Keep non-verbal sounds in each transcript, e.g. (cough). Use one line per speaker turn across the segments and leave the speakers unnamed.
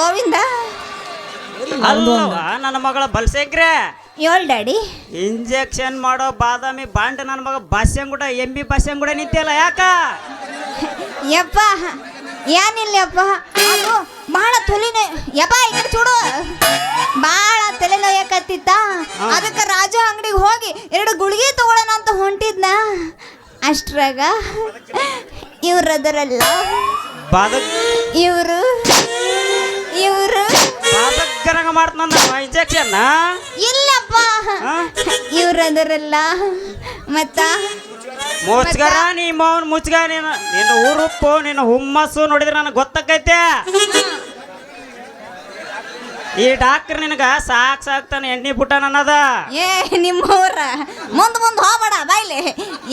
ಗೋವಿಂದ?
ನನ್ನ ಮಗಳ ಬಲ್ಸೇಕ್ರೆ
ಯೋಲ್ daddy?
Injection ಮಾಡೋ ಬಾದಾಮಿ ಬಾಂಡ ನನ್ನ ಮಗ ಬಾಸ್ಯಂಗುಡ ಎಂ ಬಿ ಬಾಸ್ಯಂಗುಡ ನಿಂತಿಯಲ್ಲ ಯಾಕ?
ಯಪ್ಪ ಏನಿಲ್ಲಪ್ಪ ಅದು ಬಹಳ ತಲೆನೋ ಯಪ್ಪ ಈಗ ಚೂಡು. ಬಹಳ ಭಾಳ ತಲೆನೋಯಕತ್ತಿತ್ತ ಅದಕ್ಕೆ ರಾಜ ಅಂಗಡಿಗೆ ಹೋಗಿ ಎರಡು ಗುಳಿಗೆ ತಗೊಳ್ಳೋಣ ಅಂತ ಹೊಂಟಿದ್ನ. ಅಷ್ಟ್ರಾಗ ಇವ್ರದರಲ್ಲ. ಇವರು ಇವರು?
ಬಾದಕ್ಕರಂಗ ಮಾಡ್ತಾನ ಇಂಜೆಕ್ಷನ್
ಇಲ್ಲಪ್ಪ.
ಇವ್ರು
ಅದರಲ್ಲ ಮತ್ತ?
ಮುಚ್ಗಾರ ನೀ ಮೌನ್ ಮುಚ್ಗ ನೀನು ನಿನ್ನ ಉರುಪ್ಪು ನಿನ್ನ ಹುಮ್ಮಸ್ಸು ನೋಡಿದ್ರೆ ನನಗೆ ಗೊತ್ತಾಕೈತೆ ಈ ಡಾಕ್ಟರ್ ನಿನಗ ಸಾಕ್ ಸಾಕ್ತಾನೆ ಎಣ್ಣೆ ಪುಟ್ಟ ನನ್ನದ.
ಏ ನಿಮ್ಮವ್ರ ಮುಂದ್ ಮುಂದ್ ಹೋಗ್ಬೇಡ ಬಾಯ್ಲೆ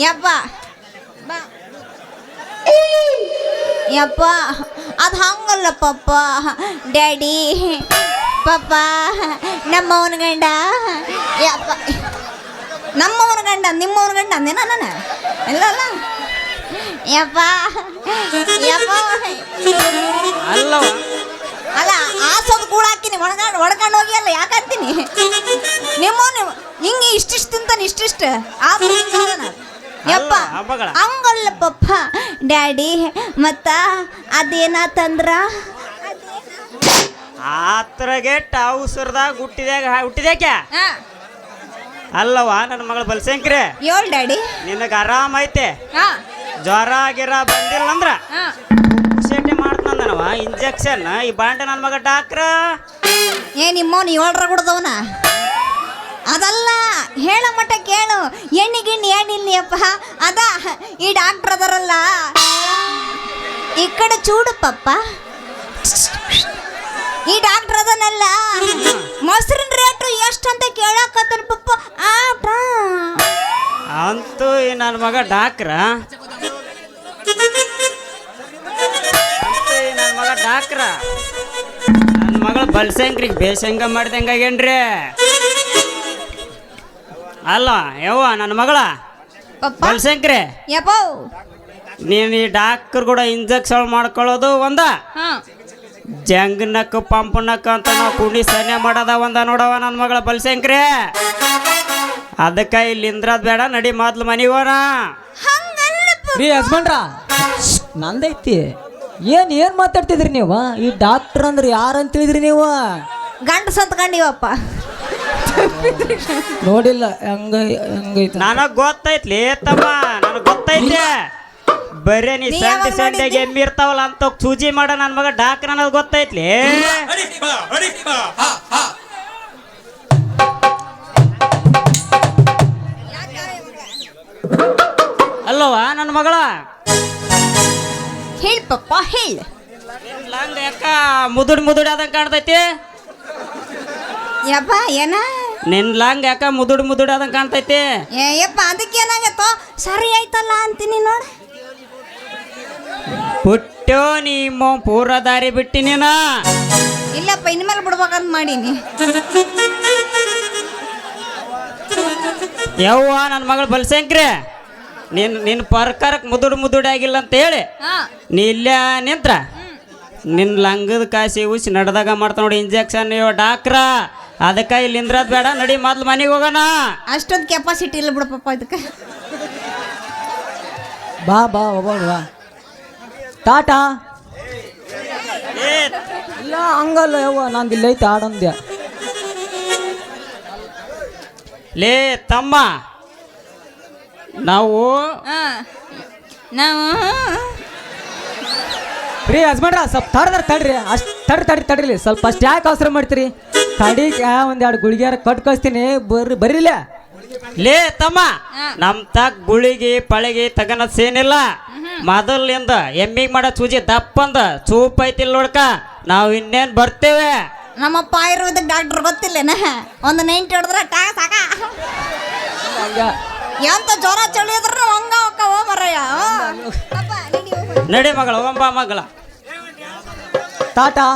ಯಪ್ಪ. ಬಾ. ಯಪ್ಪ ಅದು ಹಂಗಲ್ಲ ಪಪ್ಪ. ಡ್ಯಾಡಿ ಪಪ್ಪ ನಮ್ಮವನ ಗಂಡ. ಯಪ್ಪ. ನಮ್ಮವನ ಗಂಡ ನಿಮ್ಮವನ ಗಂಡ ಅಂದೇನ ನಾನು ಇಲ್ಲ ಅಲ್ಲ ಯಪ್ಪ ಯಪ್ಪ.
ಅಲ್ಲ.
ಅಲ್ಲ ಆಸೋದು ಕೂಡ ಹಾಕಿನಿ ಒಣಗಾಡ್ ಒಡ್ಕೊಂಡು ಹೋಗಿ ಅಲ್ಲ ಯಾಕಂತೀನಿ ನಿಮ್ಮ ನಿಮ್ಮ ಹಿಂಗೆ ಇಷ್ಟಿಷ್ಟು ತಿಂತಾನೆ ಇಷ್ಟಿಷ್ಟು ಆ. ಯಪ್ಪ. ಹಂಗಲ್ಲ ಪಪ್ಪ ಡ್ಯಾಡಿ ಮತ್ತ ಅದೇನಾತಂದ್ರ?
ಆತ್ರಗೆ ಟಾವು ಸುರದಾಗ ಹುಟ್ಟಿದಾಗ ಹುಟ್ಟಿದ್ಯಾಕೆ? ಅಲ್ಲವಾ ನನ್ನ ಮಗಳು ಬಲ್ಸಂಕ್ರೆ
ಏಳ್ ಡ್ಯಾಡಿ.
ನಿನಗೆ ಆರಾಮ ಐತೆ? ಜ್ವರ ಗಿರ ಬಂದಿಲ್ಲ ಅಂದ್ರ ಪುಷೇಟಿ ಮಾಡ್ತಾನವ ಇಂಜೆಕ್ಷನ್ ಈ ಬಾಂಡೆ ನನ್ನ ಮಗ ಡಾಕ್ಟ್ರ.
ಏ ನಿಮ್ಮವನು ಏಳ್ರ ಕುಡ್ದವನ ಅದಲ್ಲ, ಹೇಳ ಮಟ್ಟ ಕೇಳು. ಎಣ್ಣೆ ಗಿಣ್ಣಿ ಏನಿಲ್ಲಪ್ಪ ಅದ, ಈ ಡಾಕ್ಟರ್ ಅದರಲ್ಲ. ಈ ಕಡೆ ಚೂಡು ಪಪ್ಪ. ಈ ಡಾಕ್ಟರ್ ಅದನಲ್ಲ. ಮೊಸರಿನ ರೇಟ್ ಎಷ್ಟು ಅಂತ ಕೇಳಕತ್ತನ ಪಪ್ಪ. ಆಟ.
ಅಂತೂ ಈ ನನ್ನ ಮಗ ಡಾಕ್ರ. ಅಂತೂ ನನ್ನ ಮಗ ಡಾಕ್ರ. ನನ್ನ ಮಗಳ ಬಲ್ಸಂಕ್ರಿಗೆ ಬೇಸಂಗ ಮಾಡ್ದಂಗಾಗೇನ್ರಿ ಅಲ್ಲ ಯವ್ವ ನನ್ನ ಮಗಳ. ಬಲ್ಸಂಕ್ರೆ.
ಯಪ್ಪೋ.
ನೀನು ಈ ಡಾಕ್ಟರ್ ಕೂಡ ಇಂಜೆಕ್ಷನ್ ಮಾಡ್ಕೊಳ್ಳೋದು ಒಂದ? ಜಂಗನಕ್ ಪಂಪನಕ್ ಅಂತ ನಾವು ಕುಣಿ ಸನ್ನೆ ಮಾಡೋದ ಒಂದ ನೋಡವ ನನ್ನ ಮಗಳ ಬಲ್ಸಂಕ್ರೆ. ಅದಕ್ಕೆ ಇಲ್ಲಿ ಇಂದ್ರದ್ ಬೇಡ ನಡಿ ಮೊದ್ಲು ಮನೆಗೆ ಹೋಣ
ಹಂಗಲ್ಲ ಪಪ್ಪ.
ರೀ ಯಜಮಾನ್ರ ನಂದೈತಿ. ಏನ್ ಏನ್ ಮಾತಾಡ್ತಿದ್ರಿ ನೀವು? ಈ ಡಾಕ್ಟರ್ ಅಂದ್ರೆ ಯಾರು ಅಂತ ಹೇಳಿದ್ರಿ ನೀವು?
ಗಂಡ ಸತ್ಕೊಂಡಿವಪ್ಪ (laughs)
ನೋಡಿಲ್ಲ ಹಂಗ ಹಂಗೈತಿ?
ನನಗ್ ಗೊತ್ತೈತ್ಲಿ ತಮ್ಮ ನನಗ್ ಗೊತ್ತೈತೆ ಬರೇ ನೀ
ನೀ
ಸಂಡೆ
ಯಾವಾಗ
ಸಂಡೆಗೆ
ನೋಡಿದ್ದಿ?
ಎಮ್ಮಿ ಇರ್ತಾವಲ್ಲ ಅಂತ ಸೂಜಿ ಮಾಡ ನನ್ನ ಮಗ ಡಾಕ್ಟರ್ ಅನ್ನೋದು ಗೊತ್ತೈತ್ಲಿ. ಅಲ್ಲವ ನನ್ನ ಮಗಳ?
ಹೇಳ್ ಪಪ್ಪ ಹೇಳ್.
ಲಂಗ ಯಾಕ ಮುದುಡ್ ಮುದುಡ್ ಆದಂಗ ಕಾಣ್ತೈತಿ?
ಯಪ್ಪ ಏನ?
ನಿನ್ ಲಂಗ ಯಾಕ ಮುದುಡ್ ಮುದುಡ್ ಅದಂಗ ಕಾಣ್ತೈತಿ?
ಏಯಪ್ಪ ಯಪ್ಪ ಅದಕ್ಕೆ ಏನಾಗತ್ತೋ? ಸರಿ ಆಯ್ತಲ್ಲ ಅಂತೀನಿ ನೋಡ.
ಹುಟ್ಟೋ ನಿಮ್ಮ ಪೂರ ದಾರಿ ಬಿಟ್ಟಿ ನೀನ.
ಇಲ್ಲಪ್ಪ ಇನ್ಮೇಲೆ ಬಿಡ್ಬೇಕಂತ ಮಾಡೀನಿ.
ಯವ್ವ ನನ್ನ ಮಗಳು ಬಲ್ಸಂಕ್ರೆ. ನಿನ್ ನಿನ್ನ ಪರ್ಕಾರಕ್ಕೆ ಮುದುಡ್ ಮುದುಡ್ ಆಗಿಲ್ಲ ಅಂತ ಹೇಳಿ. ನೀ ಇಲ್ಲೇ ನಿಂತ್ರ. ನಿನ್ನ ಲಂಗದ ಕಾಸಿ ಉಸಿ ನಡ್ದಾಗ ಮಾಡ್ತಾ ನೋಡಿ ಇಂಜೆಕ್ಷನ್ ಇವ ಡಾಕ್ರ. ಅದಕ್ಕೆ ಇಲ್ಲಿ ನಿಂದ್ರದ್ ಬೇಡ ನಡಿ ಮೊದ್ಲು ಮನೆಗೆ ಹೋಗೋಣ.
ಅಷ್ಟೊಂದು ಕೆಪಾಸಿಟಿ ಇಲ್ಲ ಬಿಡಪ್ಪ ಇದಕ್ಕೆ.
ಬಾ ಬಾ ಹೋಗೋಣ. ಬಾ ಟಾಟಾ. ಇಲ್ಲ ಹಂಗಲ್ಲ ಯವ್ವ ನಂದು ಇಲ್ಲೈತೆ ಆಡಂದ್ಯ.
ಲೇ ತಮ್ಮ. ನಾವು
ಹಾ ನಾವು
ರೀ ಹಸ್ಬೆಂಡ್ರ ಸ್ವಲ್ಪ ತಡ್ದಾರ ತಡ್ರಿ ಅಷ್ಟು ತಡ್ರಿ ತಡ್ರಿ ತಡ್ರಿ ಸ್ವಲ್ಪ ಅಷ್ಟು ಯಾಕೆ ಅವಸರ ಮಾಡ್ತೀರಿ? ಕಡಿಗೆ ಒಂದ್ ಎರಡು ಗುಳಿಗ್ಯಾರ ಕಟ್ ಕಳಿಸ್ತೀನಿ. ಬರ್ರಿ ಬರೀಲ್ಲ
ಲೇ ತಮ್ಮ ನಮ್ ತಕ್ ಗುಳಿಗೆ ಪಳಗಿ ತಗನದ್ ಸೇನಿಲ್ಲ. ಮೊದಲಿಂದ ಎಮ್ಮಿಗ್ ಮಾಡೋ ಸೂಜಿ ದಪ್ಪಂದ ಚೂಪ್ ಐತಿಲ್ ನೋಡ್ಕ ನಾವು ಇನ್ನೇನ್ ಬರ್ತೇವೆ?
ನಮ್ಮಪ್ಪ ಆಯುರ್ವೇದಿಕ್ ಡಾಕ್ಟರ್ ಗೊತ್ತಿಲ್ಲೇನ? ಒಂದು ನೈಂಟಿ ಹೊಡೆದ್ರೆ ಟಾ ಸಾಕ.
ಹಂಗ.
ಎಂತ ಜ್ವರ ಚಳಿ ಇದ್ರೆ ಹಂಗ. ಹೋಗ್ತಾವ ಮರಯ್ಯ ಹೋಗು.
ನಡಿ ಮಗಳ ಒಂಬ ಮಗಳ.
ಟಾಟಾ